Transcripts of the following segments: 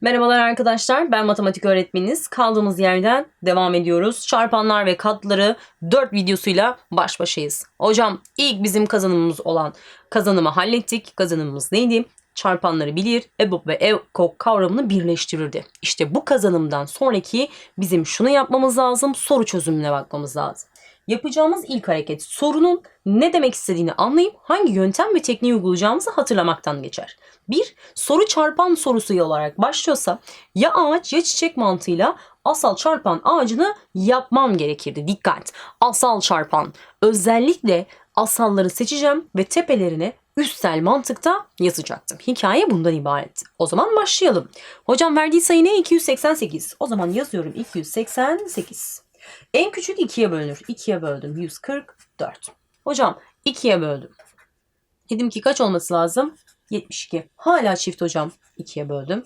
Merhabalar arkadaşlar, ben matematik öğretmeniniz. Kaldığımız yerden devam ediyoruz. Çarpanlar ve katları 4 videosuyla baş başayız. Hocam ilk bizim kazanımımız olan kazanımı hallettik. Kazanımımız neydi? Çarpanları bilir, EBOB ve EKOK kavramını birleştirirdi. İşte bu kazanımdan sonraki bizim şunu yapmamız lazım, soru çözümüne bakmamız lazım. Yapacağımız ilk hareket sorunun ne demek istediğini anlayıp hangi yöntem ve tekniği uygulayacağımızı hatırlamaktan geçer. Bir, soru çarpan sorusu olarak başlıyorsa ya ağaç ya çiçek mantığıyla asal çarpan ağacını yapmam gerekirdi. Dikkat! Asal çarpan. Özellikle asalları seçeceğim ve tepelerine üstel mantıkta yazacaktım. Hikaye bundan ibaret. O zaman başlayalım. Hocam verdiği sayı ne? 288. O zaman yazıyorum 288. En küçük 2'ye bölünür. 2'ye böldüm. 144. Hocam 2'ye böldüm. Dedim ki kaç olması lazım? 72. Hala çift hocam. 2'ye böldüm.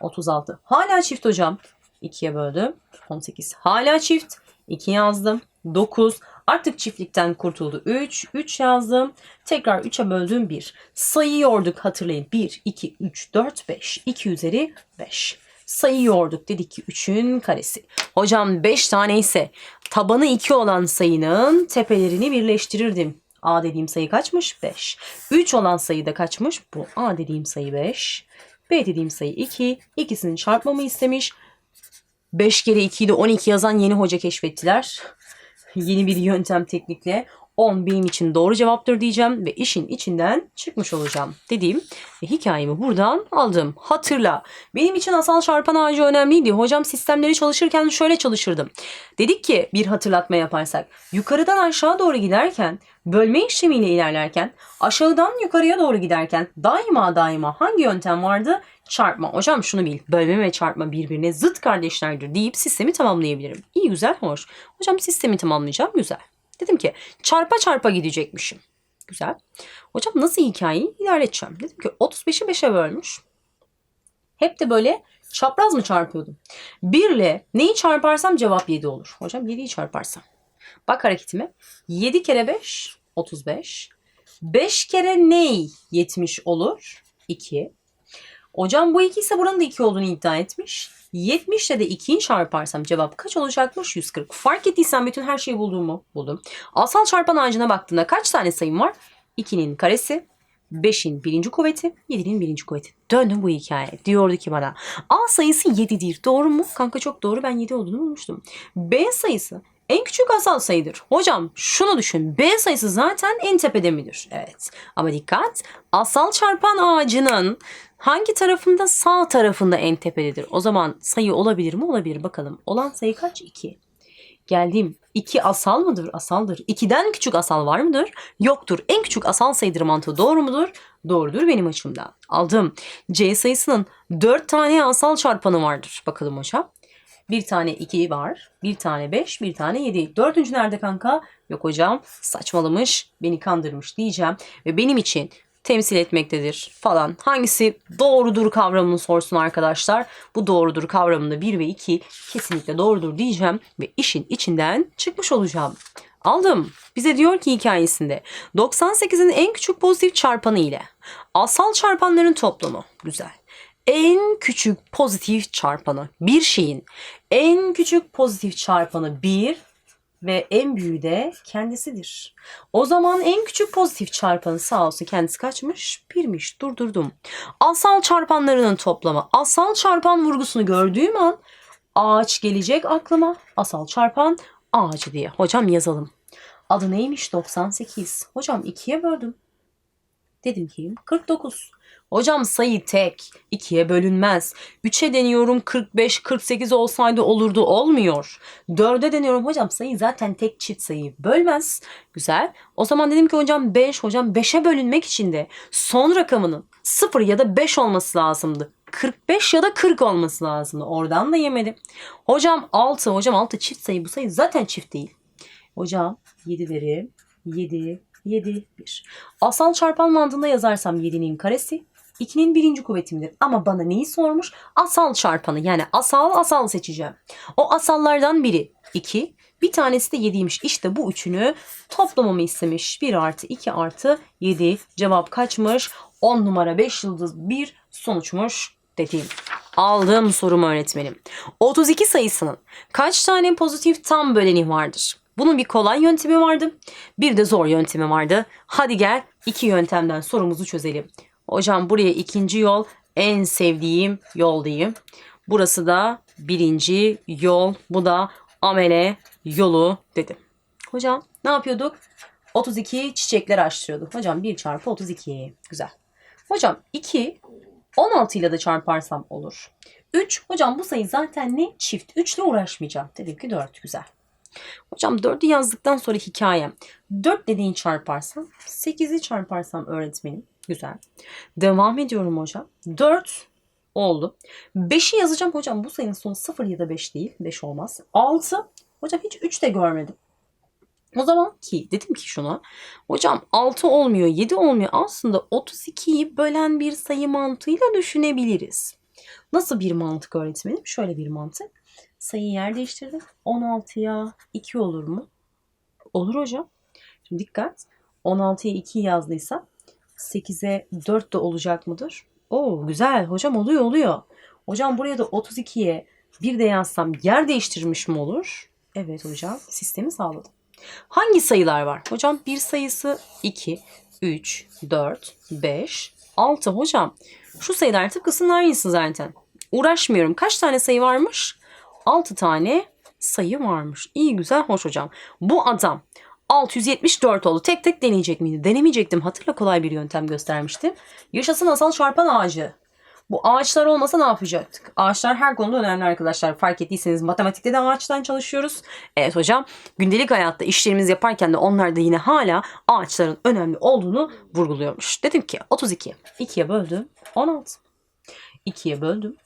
36. Hala çift hocam. 2'ye böldüm. 18. Hala çift. 2 yazdım. 9. Artık çiftlikten kurtuldu. 3. 3 yazdım. Tekrar 3'e böldüm 1. Sayıyorduk hatırlayın. 1, 2, 3, 4, 5. 2 üzeri 5. Sayıyorduk dedik ki 3'ün karesi. Hocam 5 tane ise tabanı 2 olan sayının tepelerini birleştirirdim. A dediğim sayı kaçmış? 5. 3 olan sayı da kaçmış? Bu A dediğim sayı 5. B dediğim sayı 2. İkisini çarpmamı istemiş. 5 kere 2'yi de 12 yazan yeni hoca keşfettiler. yeni bir yöntem teknikle 10 benim için doğru cevaptır diyeceğim ve işin içinden çıkmış olacağım dediğim ve hikayemi buradan aldım. Hatırla benim için asal çarpan ağacı önemliydi. Hocam sistemleri çalışırken şöyle çalışırdım. Dedik ki bir hatırlatma yaparsak yukarıdan aşağı doğru giderken bölme işlemiyle ilerlerken aşağıdan yukarıya doğru giderken daima daima hangi yöntem vardı? Çarpma. Hocam şunu bil. Bölme ve çarpma birbirine zıt kardeşlerdir deyip sistemi tamamlayabilirim. İyi güzel hoş. Hocam sistemi tamamlayacağım güzel. Dedim ki çarpa çarpa gidecekmişim. Güzel. Hocam nasıl hikayeyi ilerleteceğim? Dedim ki 35'i 5'e bölmüş. Hep de böyle çapraz mı çarpıyordum? 1 ile neyi çarparsam cevap 7 olur. Hocam 7'yi çarparsam. Bak hareketime. 7 kere 5 35. 5 kere ney 70 olur? 2. Hocam bu 2 ise buranın da 2 olduğunu iddia etmiş. 70 ile de 2'yi çarparsam cevap kaç olacakmış? 140. Fark ettiysen bütün her şeyi bulduğumu buldum. Asal çarpan ağacına baktığında kaç tane sayım var? 2'nin karesi, 5'in birinci kuvveti, 7'nin birinci kuvveti. Döndüm bu hikaye. Diyordu ki bana A sayısı 7'dir. Doğru mu? Kanka çok doğru. Ben 7 olduğunu bulmuştum. B sayısı en küçük asal sayıdır. Hocam şunu düşün. B sayısı zaten en tepede midir? Evet. Ama dikkat. Asal çarpan ağacının hangi tarafında? Sağ tarafında en tepededir. O zaman sayı olabilir mi? Olabilir. Bakalım. Olan sayı kaç? 2. Geldim. 2 asal mıdır? Asaldır. 2'den küçük asal var mıdır? Yoktur. En küçük asal sayıdır mantığı doğru mudur? Doğrudur benim açımdan. Aldım. C sayısının 4 tane asal çarpanı vardır. Bakalım hocam. Bir tane 2 var. Bir tane 5. Bir tane 7. Dördüncü nerede kanka? Yok hocam saçmalamış. Beni kandırmış diyeceğim. Ve benim için temsil etmektedir falan. Hangisi doğrudur kavramını sorsun arkadaşlar. Bu doğrudur kavramında 1 ve 2 kesinlikle doğrudur diyeceğim. Ve işin içinden çıkmış olacağım. Aldım. Bize diyor ki hikayesinde 98'in en küçük pozitif çarpanı ile asal çarpanların toplamı. Güzel en küçük pozitif çarpanı bir şeyin en küçük pozitif çarpanı 1 ve en büyüğü de kendisidir. O zaman en küçük pozitif çarpanı sağ olsun kendisi kaçmış? Birmiş. Durdurdum. Asal çarpanlarının toplamı. Asal çarpan vurgusunu gördüğüm an ağaç gelecek aklıma. Asal çarpan ağacı diye. Hocam yazalım. Adı neymiş? 98. Hocam 2'ye böldüm. Dedim ki 49. Hocam sayı tek. 2'ye bölünmez. 3'e deniyorum 45, 48 olsaydı olurdu olmuyor. 4'e deniyorum hocam sayı zaten tek çift sayıyı bölmez. Güzel. O zaman dedim ki hocam 5. Hocam 5'e bölünmek için de son rakamının 0 ya da 5 olması lazımdı. 45 ya da 40 olması lazımdı. Oradan da yemedim. Hocam 6. Hocam 6 çift sayı. Bu sayı zaten çift değil. Hocam 7 derim. 7, 7, 1. Asal çarpan mantığında yazarsam 7'nin karesi 2'nin birinci kuvveti midir? Ama bana neyi sormuş? Asal çarpanı yani asal asal seçeceğim. O asallardan biri 2, bir tanesi de 7'ymiş. İşte bu üçünü toplamamı istemiş. 1 artı 2 artı 7. Cevap kaçmış? 10 numara 5 yıldız 1 sonuçmuş dediğim. Aldım sorumu öğretmenim. 32 sayısının kaç tane pozitif tam böleni vardır? Bunun bir kolay yöntemi vardı. Bir de zor yöntemi vardı. Hadi gel iki yöntemden sorumuzu çözelim. Hocam buraya ikinci yol en sevdiğim yol diyeyim. Burası da birinci yol. Bu da amele yolu dedim. Hocam ne yapıyorduk? 32 çiçekler açtırıyorduk. Hocam 1 çarpı 32. Güzel. Hocam 2 16 ile de çarparsam olur. 3 hocam bu sayı zaten ne? Çift. 3 ile uğraşmayacağım. Dedim ki 4. Güzel. Hocam 4'ü yazdıktan sonra hikayem. 4 dediğin çarparsam 8'i çarparsam öğretmenim. Güzel. Devam ediyorum hocam. 4 oldu. 5'i yazacağım hocam. Bu sayının sonu 0 ya da 5 değil. 5 olmaz. 6. Hocam hiç 3 de görmedim. O zaman ki dedim ki şuna. Hocam 6 olmuyor 7 olmuyor. Aslında 32'yi bölen bir sayı mantığıyla düşünebiliriz. Nasıl bir mantık öğretmenim? Şöyle bir mantık. Sayıyı yer değiştirdim. 16'ya 2 olur mu? Olur hocam. Şimdi dikkat. 16'ya 2 yazdıysam 8'e 4 de olacak mıdır? Oo güzel hocam oluyor oluyor. Hocam buraya da 32'ye bir de yazsam yer değiştirmiş mi olur? Evet hocam sistemi sağladım. Hangi sayılar var? Hocam bir sayısı 2, 3, 4, 5, 6 hocam. Şu sayılar tıpkısının aynısı zaten. Uğraşmıyorum. Kaç tane sayı varmış? 6 tane sayı varmış. İyi güzel hoş hocam. Bu adam 674 oldu. Tek tek deneyecek miydi? Denemeyecektim. Hatırla kolay bir yöntem göstermiştim. Yaşasın asal çarpan ağacı. Bu ağaçlar olmasa ne yapacaktık? Ağaçlar her konuda önemli arkadaşlar. Fark ettiyseniz matematikte de ağaçtan çalışıyoruz. Evet hocam gündelik hayatta işlerimizi yaparken de onlar da yine hala ağaçların önemli olduğunu vurguluyormuş. Dedim ki 32. 2'ye böldüm 16. 2'ye böldüm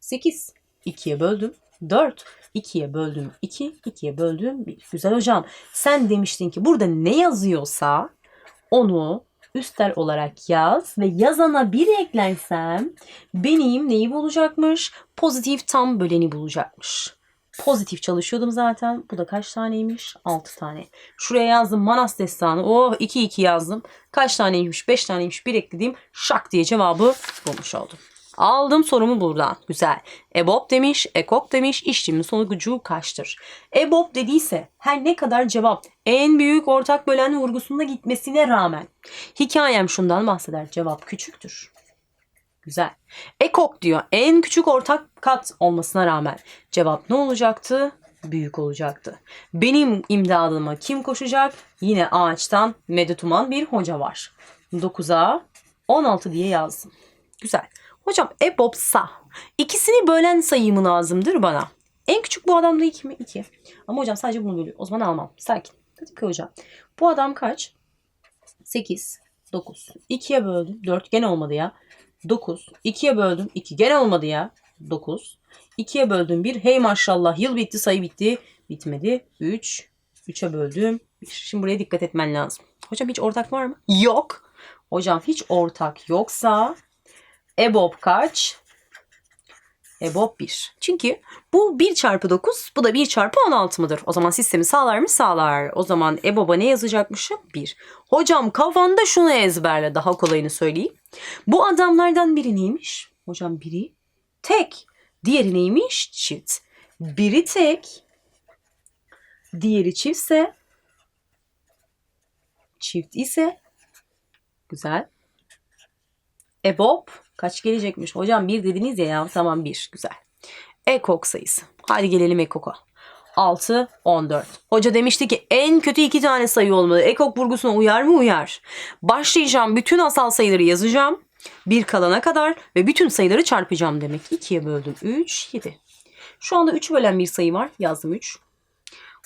8. 2'ye böldüm 4. 2'ye böldüm 2. 2'ye böldüm 1. Güzel hocam sen demiştin ki burada ne yazıyorsa onu üstel olarak yaz ve yazana bir eklersem benim neyi bulacakmış? Pozitif tam böleni bulacakmış. Pozitif çalışıyordum zaten. Bu da kaç taneymiş? 6 tane. Şuraya yazdım Manas Destanı. Oh 2 2 yazdım. Kaç taneymiş? 5 taneymiş. Bir eklediğim şak diye cevabı bulmuş oldum. Aldım sorumu buradan. Güzel. EBOB demiş, EKOK demiş, işlemin sonucu kaçtır? EBOB dediyse her ne kadar cevap en büyük ortak bölen vurgusunda gitmesine rağmen hikayem şundan bahseder. Cevap küçüktür. Güzel. EKOK diyor en küçük ortak kat olmasına rağmen cevap ne olacaktı? Büyük olacaktı. Benim imdadıma kim koşacak? Yine ağaçtan medet uman bir hoca var. 9'a 16 diye yazdım. Güzel. Hocam EBOB'sa ikisini bölen sayı mı lazımdır bana? En küçük bu adamda 2 mi? 2. Ama hocam sadece bunu bölüyor. O zaman almam. Sakin. Dedim ki hocam bu adam kaç? 8, 9. 2'ye böldüm. 4 gene olmadı ya. 9. 2'ye böldüm. 2 gene olmadı ya. 9. 2'ye böldüm 1. Hey maşallah yıl bitti sayı bitti. Bitmedi. 3. 3'e böldüm. 1. Şimdi buraya dikkat etmen lazım. Hocam hiç ortak var mı? Yok. Hocam hiç ortak yoksa EBOB kaç? EBOB 1. Çünkü bu 1 çarpı 9 bu da 1 çarpı 16 mıdır? O zaman sistemi sağlar mı? Sağlar. O zaman EBOB'a ne yazacakmışım? 1. Hocam kafanda şunu ezberle daha kolayını söyleyeyim. Bu adamlardan biri neymiş? Hocam biri tek. Diğeri neymiş? Çift. Biri tek. Diğeri çiftse çift ise güzel. EBOB kaç gelecekmiş? Hocam bir dediniz ya tamam bir güzel. EKOK sayısı. Hadi gelelim EKOK'a. 6, 14. Hoca demişti ki en kötü iki tane sayı olmalı. EKOK vurgusuna uyar mı? Uyar. Başlayacağım bütün asal sayıları yazacağım. Bir kalana kadar ve bütün sayıları çarpacağım demek. 2'ye böldüm. 3, 7. Şu anda 3 bölen bir sayı var. Yazdım 3.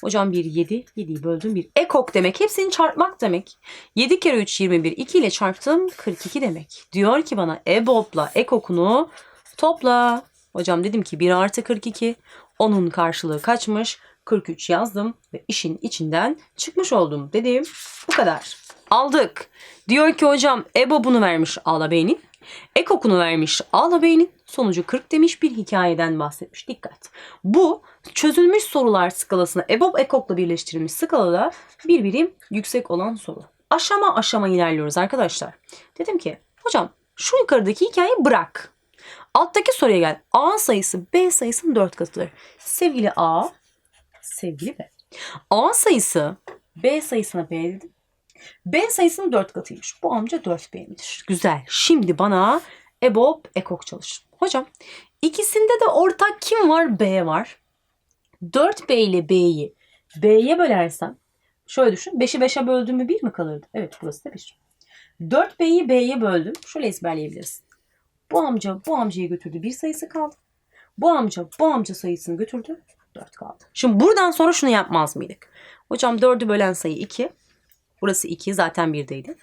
Hocam 1 7. 7'yi böldüm 1. Ekok demek. Hepsini çarpmak demek. 7 kere 3 21. 2 ile çarptım 42 demek. Diyor ki bana EBOB'la ekokunu topla. Hocam dedim ki 1 artı 42. Onun karşılığı kaçmış? 43 yazdım ve işin içinden çıkmış oldum dedim. Bu kadar. Aldık. Diyor ki hocam EBOB'unu vermiş ağabeyinin. Ekokunu vermiş ağabeyinin. Sonucu 40 demiş bir hikayeden bahsetmiş. Dikkat. Bu çözülmüş sorular skalasına EBOB ekokla birleştirilmiş skalada bir birim yüksek olan soru. Aşama aşama ilerliyoruz arkadaşlar. Dedim ki hocam şu yukarıdaki hikayeyi bırak. Alttaki soruya gel. A sayısı B sayısının 4 katıdır. Sevgili A, sevgili B. A sayısı B sayısına B dedim. B sayısının 4 katıymış. Bu amca 4B midir? Güzel. Şimdi bana EBOB, EKOK çalışır. Hocam ikisinde de ortak kim var? B var. 4B ile B'yi B'ye bölersem şöyle düşün. 5'i 5'e böldüm mü 1 mi kalırdı? Evet burası da 1. 4B'yi B'ye böldüm. Şöyle ezberleyebiliriz. Bu amca bu amcayı götürdü. Bir sayısı kaldı. Bu amca bu amca sayısını götürdü. 4 kaldı. Şimdi buradan sonra şunu yapmaz mıydık? Hocam 4'ü bölen sayı 2. Burası 2 zaten 1'deydi.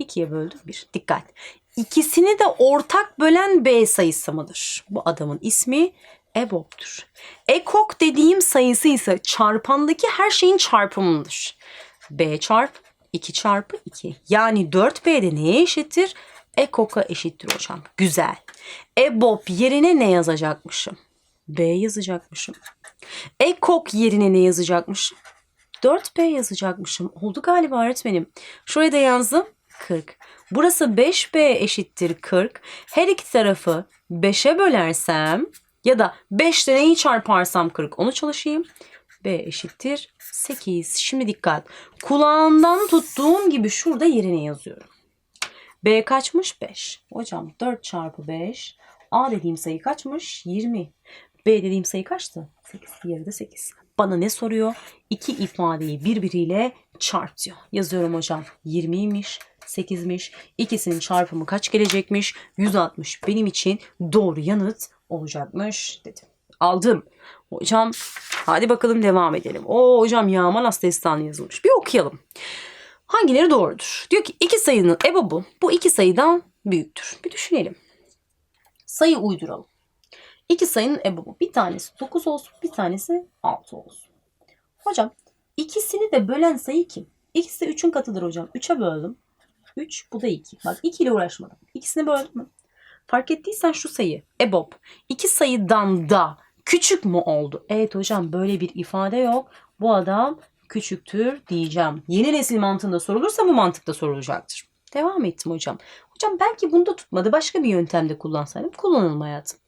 2'ye böldüm 1. Dikkat. İkisini de ortak bölen B sayısı mıdır? Bu adamın ismi EBOB'dur. EKOK dediğim sayısı ise çarpandaki her şeyin çarpımıdır. B çarp 2 çarpı 2. Yani 4B'de neye eşittir? EKOK'a eşittir hocam. Güzel. EBOB yerine ne yazacakmışım? B yazacakmışım. EKOK yerine ne yazacakmışım? 4B yazacakmışım. Oldu galiba öğretmenim. Şuraya da yazdım. 40. Burası 5B eşittir 40. Her iki tarafı 5'e bölersem ya da 5 ile neyi çarparsam 40 onu çalışayım. B eşittir 8. Şimdi dikkat. Kulağından tuttuğum gibi şurada yerine yazıyorum. B kaçmış? 5. Hocam 4 çarpı 5. A dediğim sayı kaçmış? 20. B dediğim sayı kaçtı? 8. Diğeri de 8. Bana ne soruyor? İki ifadeyi birbiriyle çarp diyor. Yazıyorum hocam. 20'ymiş, 8'miş. İkisinin çarpımı kaç gelecekmiş? 160 benim için doğru yanıt olacakmış dedim. Aldım. Hocam hadi bakalım devam edelim. O hocam Yaman Aslı yazılmış. Bir okuyalım. Hangileri doğrudur? Diyor ki iki sayının ebobu bu iki sayıdan büyüktür. Bir düşünelim. Sayı uyduralım. İki sayının ebobu. Bir tanesi 9 olsun, bir tanesi 6 olsun. Hocam ikisini de bölen sayı kim? İkisi de 3'ün katıdır hocam. 3'e böldüm. 3 bu da 2. Bak 2 ile uğraşmadım. İkisini böldüm mü? Fark ettiysen şu sayı EBOB iki sayıdan da küçük mü oldu? Evet hocam böyle bir ifade yok. Bu adam küçüktür diyeceğim. Yeni nesil mantığında sorulursa bu mantıkta sorulacaktır. Devam ettim hocam. Hocam belki bunda tutmadı. Başka bir yöntemde kullansaydım kullanılma hayatım.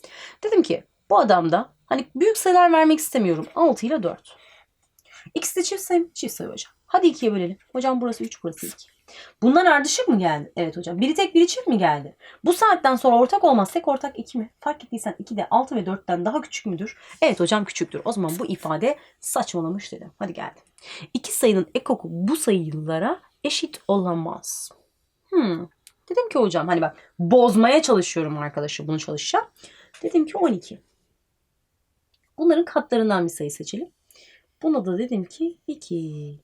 Dedim ki bu adamda hani büyük sayılar vermek istemiyorum. 6 ile 4. İkisi de çift sayı, çift sayı hocam. Hadi ikiye bölelim. Hocam burası 3, burası 2. Bunlar ardışık mı geldi? Evet hocam. Biri tek biri çift mi geldi? Bu saatten sonra ortak olmaz. Tek ortak 2 mi? Fark ettiysen 2 de 6 ve 4'ten daha küçük müdür? Evet hocam küçüktür. O zaman bu ifade saçmalamış dedim. Hadi geldi. İki sayının ekoku bu sayılara eşit olamaz. Hmm. Dedim ki hocam hani bak bozmaya çalışıyorum arkadaşı bunu çalışacağım. Dedim ki 12. Bunların katlarından bir sayı seçelim. Buna da dedim ki 2.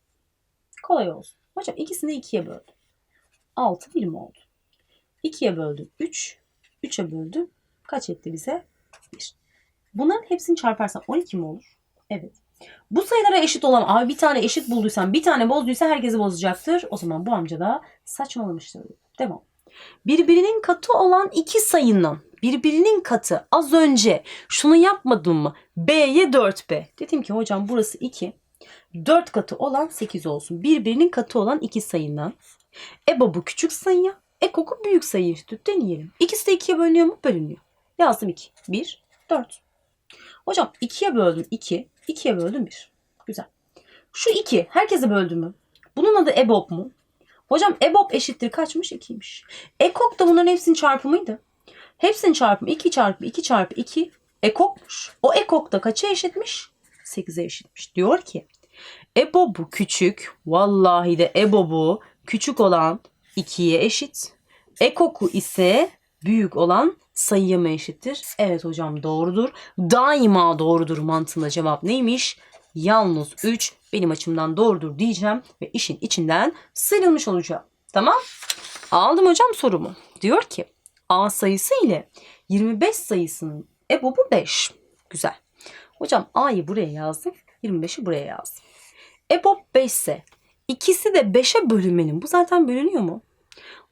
Kolay olsun. Hocam ikisini 2'ye böldüm. 6 birim oldu. 2'ye böldüm 3. 3'e böldüm. Kaç etti bize? 1. Bunların hepsini çarparsam 12 mi olur? Evet. Bu sayılara eşit olan abi bir tane eşit bulduysan bir tane bozduysa herkesi bozacaktır. O zaman bu amca da saçmalamıştır. Devam. Birbirinin katı olan iki sayının birbirinin katı az önce şunu yapmadım mı? B'ye 4B. Dedim ki hocam burası 2. 4 katı olan 8 olsun. Birbirinin katı olan iki sayından. EBA bu küçük sayıya. EKOK'u büyük sayı işte. Deneyelim. İkisi de 2'ye bölünüyor mu? Bölünüyor. Yazdım 2. 1, 4. Hocam 2'ye böldüm 2. 2'ye böldüm 1. Güzel. Şu 2 herkese böldü mü? Bunun adı EBOB mu? Hocam EBOB eşittir kaçmış? 2'ymiş. EKOK da bunların hepsinin çarpımıydı. Hepsinin çarpımı 2 çarpı 2 çarpı 2 EKOK'muş. O EKOK da kaça eşitmiş? 8'e eşitmiş. Diyor ki EBOB'u küçük, vallahi de EBOB'u küçük olan 2'ye eşit. EKOK'u ise büyük olan sayıya mı eşittir? Evet hocam doğrudur. Daima doğrudur mantığında cevap neymiş? Yalnız 3 benim açımdan doğrudur diyeceğim ve işin içinden sıyrılmış olacağım. Tamam? Aldım hocam sorumu. Diyor ki A sayısı ile 25 sayısının EBOB'u 5. Güzel. Hocam A'yı buraya yazdım. 25'i buraya yazdım. EBOB 5 ise ikisi de 5'e bölünmenin bu zaten bölünüyor mu?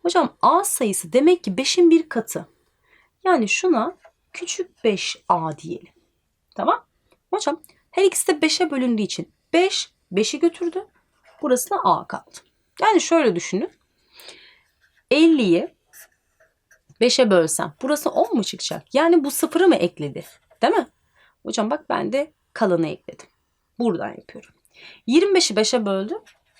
Hocam A sayısı demek ki 5'in bir katı. Yani şuna küçük 5A diyelim. Tamam. Hocam her ikisi de 5'e bölündüğü için 5 5'i götürdü. Burası da A kaldı. Yani şöyle düşünün. 50'yi 5'e bölsem burası 10 mu çıkacak? Yani bu sıfırı mı ekledi? Değil mi? Hocam bak ben de kalanı ekledim. Buradan yapıyorum. 25'i 5'e böldüm.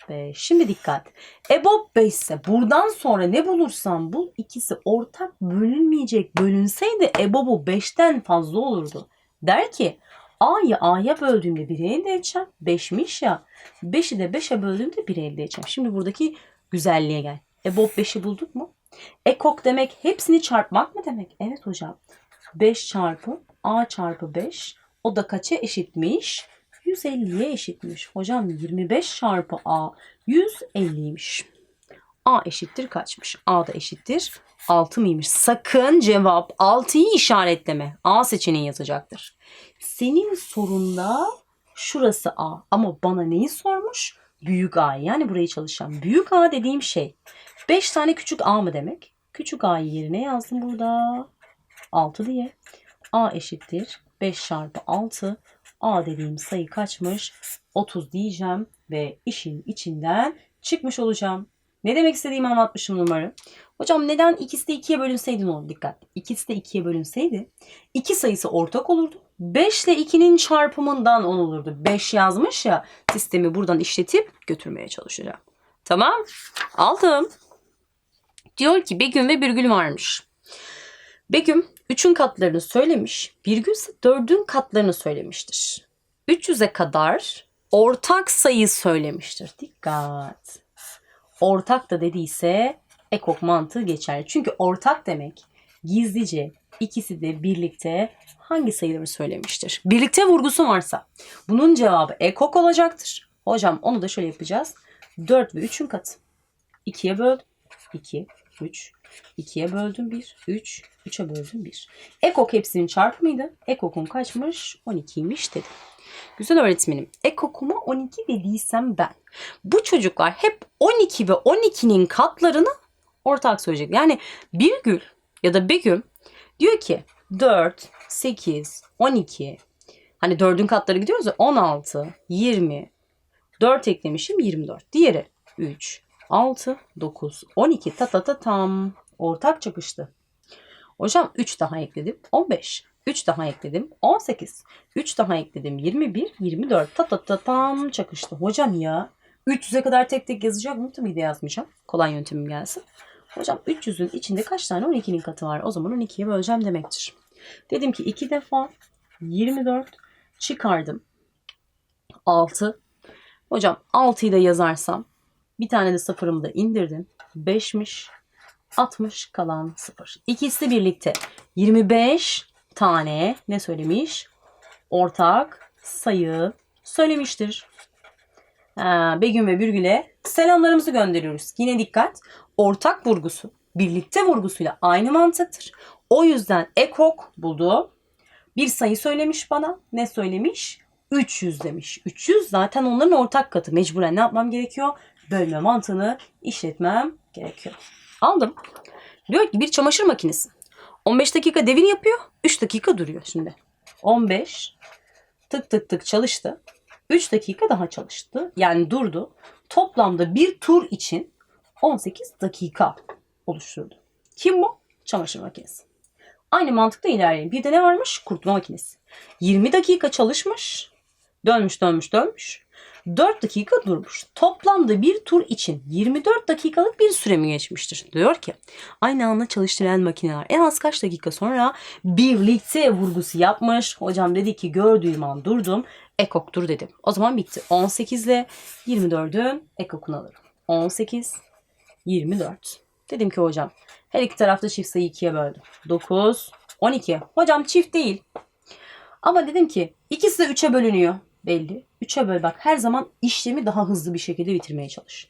5. Şimdi dikkat. EBOB 5 ise buradan sonra ne bulursam bul ikisi ortak bölünmeyecek. Bölünseydi EBOB'u 5'ten fazla olurdu. Der ki A'yı A'ya böldüğümde 1'i elde edeceğim. 5'miş ya. 5'i de 5'e böldüğümde 1'i elde edeceğim. Şimdi buradaki güzelliğe gel. EBOB 5'i bulduk mu? Ekok demek hepsini çarpmak mı demek? Evet hocam. 5 çarpı A çarpı 5 o da kaça eşitmiş? 150'ye eşitmiş. Hocam 25 çarpı A 150'ymiş. A eşittir kaçmış? A da eşittir 6 mıymış? Sakın cevap 6'yı işaretleme. A seçeneği yazacaktır. Senin sorunda şurası A. Ama bana neyi sormuş? Büyük A. Yani burayı çalışan. Büyük A dediğim şey 5 tane küçük A mı demek? Küçük A'yı yerine yazdım burada. 6 diye. A eşittir 5 çarpı 6. A dediğim sayı kaçmış? 30 diyeceğim ve işin içinden çıkmış olacağım. Ne demek istediğimi anlatmışım numara. Hocam neden ikisi de ikiye bölünseydi ne olur? Dikkat. İkisi de ikiye bölünseydi iki sayısı ortak olurdu. 5 ile 2'nin çarpımından 10 olurdu. 5 yazmış ya sistemi buradan işletip götürmeye çalışacağım. Tamam. Aldım. Diyor ki Begüm ve Birgül varmış. Begüm 3'ün katlarını söylemiş. Birgül ise 4'ün katlarını söylemiştir. 300'e kadar ortak sayı söylemiştir. Dikkat. Ortak da dediyse ekok mantığı geçer. Çünkü ortak demek gizlice ikisi de birlikte hangi sayıları söylemiştir? Birlikte vurgusu varsa bunun cevabı ekok olacaktır. Hocam onu da şöyle yapacağız. 4 ve 3'ün katı. 2'ye böl. 2, 3. 2'ye böldüm 1, 3. 3'e böldüm 1. Ekok hepsinin çarpımıydı. Ekok'un kaçmış? 12'ymiş dedim. Güzel öğretmenim. Ekok'uma 12 dediysem ben. Bu çocuklar hep 12 ve 12'nin katlarını ortak söyleyecek. Yani Birgül ya da Begüm diyor ki 4, 8, 12. Hani 4'ün katları gidiyoruz ya 16, 20. 4 eklemişim 24. Diğeri 3, 6, 9, 12 ta ta ta tam ortak çıkıştı. Hocam 3 daha ekledim 15. 3 daha ekledim 18. 3 daha ekledim 21, 24 ta ta ta tam çakıştı. Hocam ya 300'e kadar tek tek yazacak mı? Tabii de yazmayacağım. Kolay yöntemim gelsin. Hocam 300'ün içinde kaç tane 12'nin katı var? O zaman 12'ye böleceğim demektir. Dedim ki 2 defa 24 çıkardım. 6. Hocam 6'yı da yazarsam bir tane de sıfırımı da indirdim. 5'miş. 60 kalan 0. İkisi birlikte 25 tane ne söylemiş? Ortak sayı söylemiştir. Ha, Begüm ve Birgül'e selamlarımızı gönderiyoruz. Yine dikkat. Ortak vurgusu birlikte vurgusuyla aynı mantıktır. O yüzden ekok buldu. Bir sayı söylemiş bana. Ne söylemiş? 300 demiş. 300 zaten onların ortak katı. Mecburen ne yapmam gerekiyor? Bölme mantığını işletmem gerekiyor. Aldım. Diyor ki bir çamaşır makinesi. 15 dakika devir yapıyor. 3 dakika duruyor şimdi. 15 tık tık tık çalıştı. 3 dakika daha çalıştı. Yani durdu. Toplamda bir tur için 18 dakika oluşturdu. Kim bu? Çamaşır makinesi. Aynı mantıkla ilerleyelim. Bir de ne varmış? Kurutma makinesi. 20 dakika çalışmış. Dönmüş dönmüş dönmüş. 4 dakika durmuş. Toplamda bir tur için 24 dakikalık bir süre mi geçmiştir? Diyor ki aynı anda çalıştıran makineler en az kaç dakika sonra birlikte vurgusu yapmış. Hocam dedi ki gördüğüm an durdum. Ekoktur dedim. O zaman bitti. 18 ile 24'ün ekokunu alırım. 18, 24. Dedim ki hocam her iki tarafta çift sayı 2'ye böldüm. 9, 12. Hocam çift değil. Ama dedim ki ikisi de 3'e bölünüyor. Belli. 3'e böl bak her zaman işlemi daha hızlı bir şekilde bitirmeye çalış.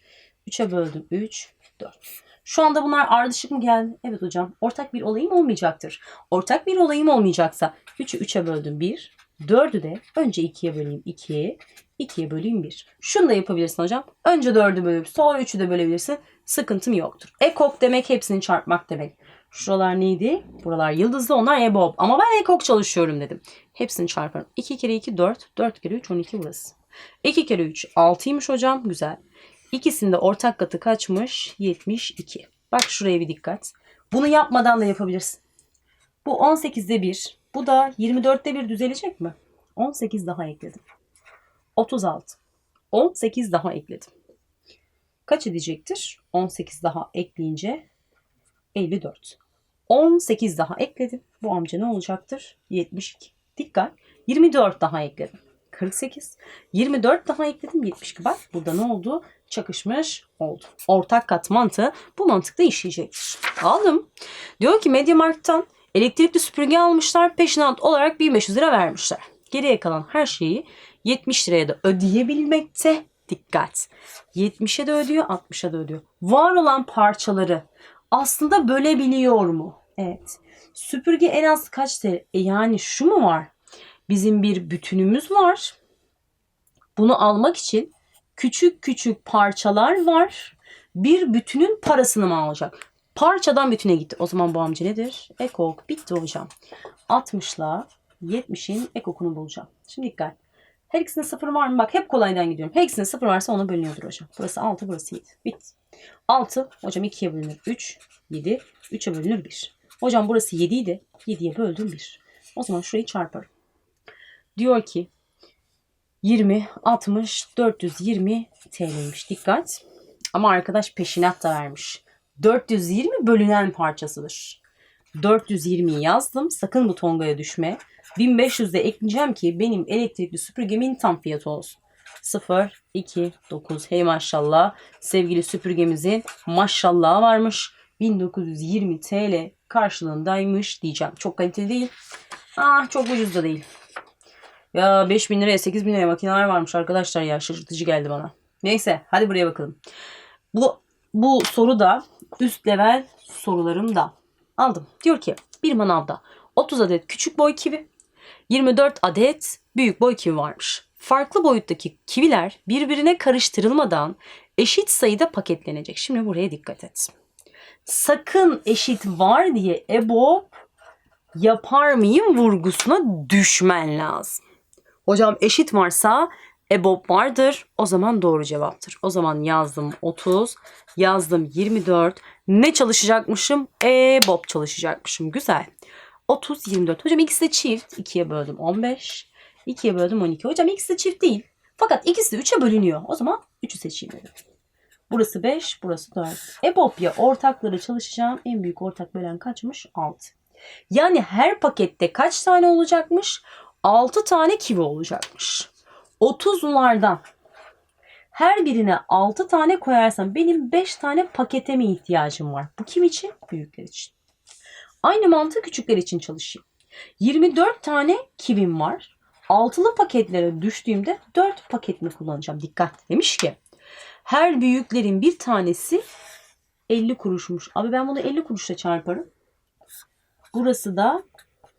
3'e böldüm 3, 4. Şu anda bunlar ardışık mı geldi? Evet hocam. Ortak bir olayım olmayacaktır. Ortak bir olayım olmayacaksa 3'ü 3'e böldüm 1. 4'ü de önce 2'ye böleyim 2, 2'ye böleyim 1. Şunu da yapabilirsin hocam. Önce 4'ü bölüp sonra 3'ü de bölebilirsin. Sıkıntım yoktur. Ekok demek hepsini çarpmak demek. Şuralar neydi? Buralar yıldızlı onlar EBOB. Ama ben ekok çalışıyorum dedim. Hepsini çarparım. 2 kere 2 4. 4 kere 3 12 burası. 2 kere 3 6'ymış hocam. Güzel. İkisinde ortak katı kaçmış? 72. Bak şuraya bir dikkat. Bunu yapmadan da yapabilirsin. Bu 18'de 1. Bu da 24'te 1 düzelecek mi? 18 daha ekledim. 36. 18 daha ekledim. Kaç edecektir? 18 daha ekleyince 54. 18 daha ekledim. Bu amca ne olacaktır? 72. Dikkat. 24 daha ekledim. 48. 24 daha ekledim 72. Bak burada ne oldu? Çakışmış oldu. Ortak kat mantığı bu mantıkta işleyecektir. Aldım. Diyor ki Mediamarkt'tan elektrikli süpürge almışlar. Peşinat olarak 1500 lira vermişler. Geriye kalan her şeyi 70 liraya da ödeyebilmekte. Dikkat. 70'e de ödüyor, 60'a da ödüyor. Var olan parçaları aslında bölebiliyor mu? Evet. Süpürge en az kaç TL? E yani şu mu var? Bizim bir bütünümüz var. Bunu almak için küçük küçük parçalar var. Bir bütünün parasını mı alacak? Parçadan bütüne gitti. O zaman bu amca nedir? Ekok. Bitti hocam. 60'la 70'in ekokunu bulacağım. Şimdi dikkat. Her ikisinde sıfır var mı? Bak hep kolaydan gidiyorum. Her ikisinde sıfır varsa ona bölünüyordur hocam. Burası 6, burası 7. Bitti. 6 hocam 2'ye bölünür 3, 7, 3'e bölünür 1. Hocam burası 7 idi. 7'ye böldüm 1. O zaman şurayı çarparım. Diyor ki 20, 60, 420 TL'ymiş. Dikkat. Ama arkadaş peşinat da vermiş. 420 bölünen parçasıdır. 420'yi yazdım. Sakın bu tongaya düşme. 1500 de ekleyeceğim ki benim elektrikli süpürgemin tam fiyatı olsun. 0, 2, 9. Hey maşallah. Sevgili süpürgemizin maşallahı varmış. 1920 TL karşılığındaymış diyeceğim. Çok kaliteli değil. Ah çok ucuz da değil. Ya 5000 liraya 8000 liraya makineler varmış arkadaşlar ya. Şaşırtıcı geldi bana. Neyse hadi buraya bakalım. Bu, bu soru da üst level sorularım da aldım. Diyor ki bir manavda 30 adet küçük boy kivi, 24 adet büyük boy kivi varmış. Farklı boyuttaki kiviler birbirine karıştırılmadan eşit sayıda paketlenecek. Şimdi buraya dikkat et. Sakın eşit var diye EBOB yapar mıyım vurgusuna düşmen lazım. Hocam eşit varsa EBOB vardır. O zaman doğru cevaptır. O zaman yazdım 30, yazdım 24. Ne çalışacakmışım? EBOB çalışacakmışım. Güzel. 30, 24. Hocam ikisi de çift. 2'ye böldüm 15. 2'ye böldüm 12. Hocam ikisi de çift değil. Fakat ikisi de 3'e bölünüyor. O zaman 3'ü seçeyim dedim. Burası 5, burası 4. EBOB ya ortakları çalışacağım. En büyük ortak bölen kaçmış? 6. Yani her pakette kaç tane olacakmış? 6 tane kivi olacakmış. 30'lardan her birine 6 tane koyarsam benim 5 tane pakete mi ihtiyacım var? Bu kim için? Büyükler için. Aynı mantık küçükler için çalışayım. 24 tane kivim var. Altılı paketlere düştüğümde 4 paket mi kullanacağım? Dikkat demiş ki her büyüklerin bir tanesi 50 kuruşmuş. Abi ben bunu 50 kuruşla çarparım. Burası da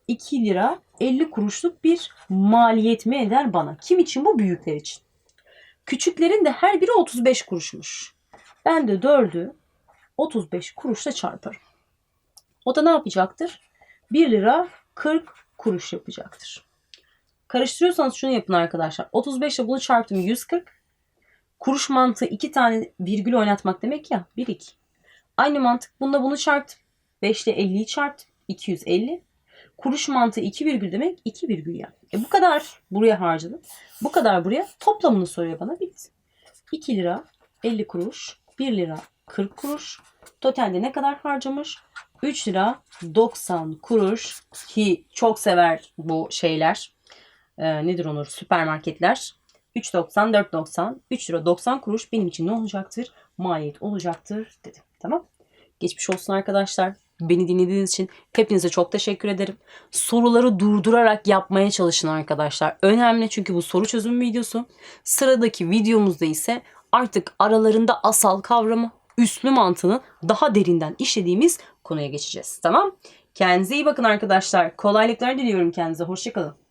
2 lira 50 kuruşluk bir maliyet mi eder bana? Kim için bu? Büyükler için. Küçüklerin de her biri 35 kuruşmuş. Ben de 4'ü 35 kuruşla çarparım. O da ne yapacaktır? 1 lira 40 kuruş yapacaktır. Karıştırıyorsanız şunu yapın arkadaşlar. 35 ile bunu çarptım 140. Kuruş mantığı iki tane virgül oynatmak demek ya. 1 2. Aynı mantık. Bunda bunu çarptım. 5 ile 50'yi çarptım. 250. Kuruş mantığı 2 virgül demek 2 virgül yani. E bu kadar buraya harcadım. Bu kadar buraya toplamını soruyor bana. Bitti. 2 lira 50 kuruş. 1 lira 40 kuruş. Totalde ne kadar harcamış? 3 lira 90 kuruş ki çok sever bu şeyler. Ee, nedir onur? Süpermarketler. 3.90, 4.90, 3 lira 90 kuruş benim için ne olacaktır? Maliyet olacaktır dedim. Tamam. Geçmiş olsun arkadaşlar. Beni dinlediğiniz için hepinize çok teşekkür ederim. Soruları durdurarak yapmaya çalışın arkadaşlar. Önemli çünkü bu soru çözüm videosu. Sıradaki videomuzda ise artık aralarında asal kavramı, üslü mantığını daha derinden işlediğimiz konuya geçeceğiz. Tamam? Kendinize iyi bakın arkadaşlar. Kolaylıklar diliyorum kendinize. Hoşçakalın.